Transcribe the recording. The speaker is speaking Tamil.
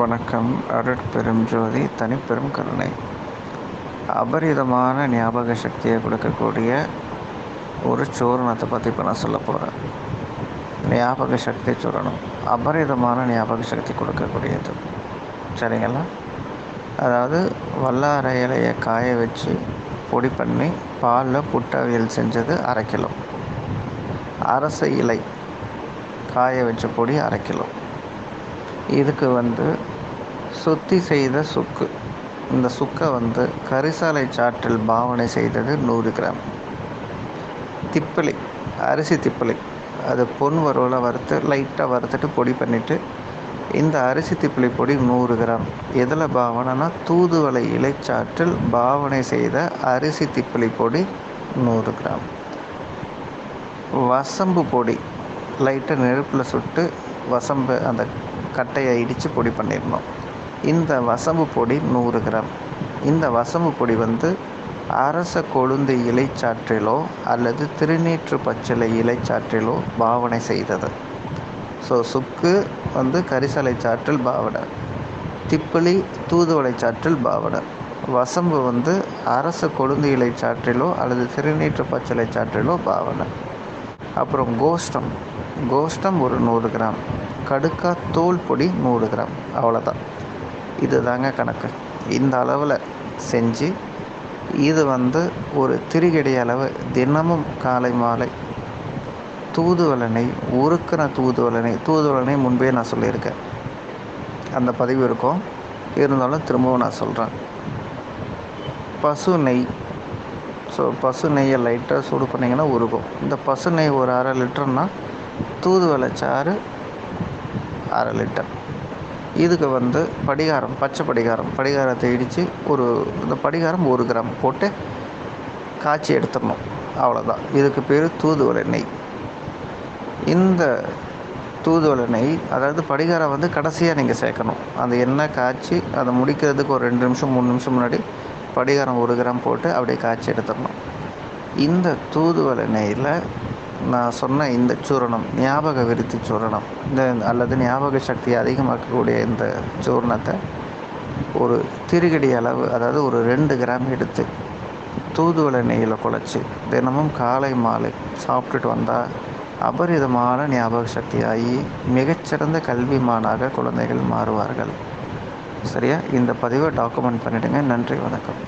வணக்கம். அருட்பெரும் ஜோதி தனிப்பெரும் கருணை. அபரிதமான ஞாபக சக்தியை கொடுக்கக்கூடிய ஒரு சூரணத்தை பற்றி இப்போ நான் சொல்ல போகிறேன் ஞாபக சக்தி சூரணம். அபரிதமான ஞாபக சக்தி கொடுக்கக்கூடியது. சரிங்களா? அதாவது வல்லார இலையை காய வச்சு பொடி பண்ணி பாலில் புட்டவியல் செஞ்சது அரை கிலோ. அரச இலை காய வச்ச பொடி அரை கிலோ. இதுக்கு வந்து சுத்தி செய்த சுக்கு. இந்த சுக்கை வந்து கரிசாலை சாற்றில் பாவனை செய்தது நூறு கிராம். திப்பிலி அரிசி திப்பிலி. அது பொன் வறுவலை வறுத்து லைட்டாக வறுத்துட்டு பொடி பண்ணிவிட்டு இந்த அரிசி திப்பிலி பொடி நூறு கிராம். எதில் பாவனைனா தூதுவளை இலைச்சாற்றில் பாவனை செய்த அரிசி திப்பிலி பொடி நூறு கிராம். வசம்பு பொடி லைட்டாக நெருப்பில் சுட்டு வசம்பு அந்த கட்டையை இடித்து பொடி பண்ணிடணும். இந்த வசம்பு பொடி நூறு கிராம். இந்த வசம்பு பொடி வந்து அரச கொழுந்து இலைச்சாற்றிலோ அல்லது திருநீற்று பச்சிலை இலைச்சாற்றிலோ பாவனை செய்தது. ஸோ சுக்கு வந்து கரிசலை சாற்றில் பாவனை. திப்பிலி தூதுவளை சாற்றில் பாவனை. வசம்பு வந்து அரச கொழுந்து இலை சாற்றிலோ அல்லது திருநீற்று பச்சிலை சாற்றிலோ பாவனை. அப்புறம் கோஷ்டம். கோஷ்டம் ஒரு நூறு கிராம். கடுக்கா தோல் பொடி நூறு கிராம். அவ்வளோதான் இது தாங்க கணக்கு. இந்த அளவில் செஞ்சு இது வந்து ஒரு திரிகடி அளவு. தினமும் காலை மாலை தூதுவலனை உருக்கின தூதுவலனை தூதுவலனை முன்பே நான் சொல்லியிருக்கேன். அந்த பதிவு இருக்கும். இருந்தாலும் திரும்பவும் நான் சொல்கிறேன் பசு நெய் ஸோ பசு நெய்யை லைட்டாக சூடு பண்ணிங்கன்னா உருகும். இந்த பசு நெய் ஒரு அரை லிட்டர்னா தூதுவளை சாறு அரை லிட்டர். இதுக்கு வந்து படிகாரம் பச்சை படிகாரம். படிகாரத்தை இடித்து ஒரு இந்த படிகாரம் ஒரு கிராம் போட்டு காய்ச்சி எடுத்துடணும். அவ்வளோதான் இதுக்கு பேர் தூதுவளை நெய். இந்த தூதுவளை நெய் அதாவது படிகாரம் வந்து கடைசியாக நீங்கள் சேர்க்கணும். அந்த எண்ணெய் காய்ச்சி அதை முடிக்கிறதுக்கு ஒரு ரெண்டு நிமிஷம் மூணு நிமிஷம் முன்னாடி படிகாரம் ஒரு கிராம் போட்டு அப்படியே காய்ச்சி எடுத்துடணும். இந்த தூதுவளை நெய்யில் நான் சொன்ன இந்த சூரணம் ஞாபக விருத்தி சூரணம் இந்த அல்லது ஞாபக சக்தியை அதிகமாக்கக்கூடிய இந்த சூரணத்தை ஒரு திருகடி அளவு அதாவது ஒரு ரெண்டு கிராம் எடுத்து தூதுவளை நெய்யில் குழச்சி தினமும் காலை மாலை சாப்பிட்டுட்டு வந்தால் அபரிதமான ஞாபக சக்தியாகி மிகச்சிறந்த கல்விமானாக குழந்தைகள் மாறுவார்கள். சரியா? இந்த பதிவை டாக்குமெண்ட் பண்ணிவிடுங்க நன்றி வணக்கம்.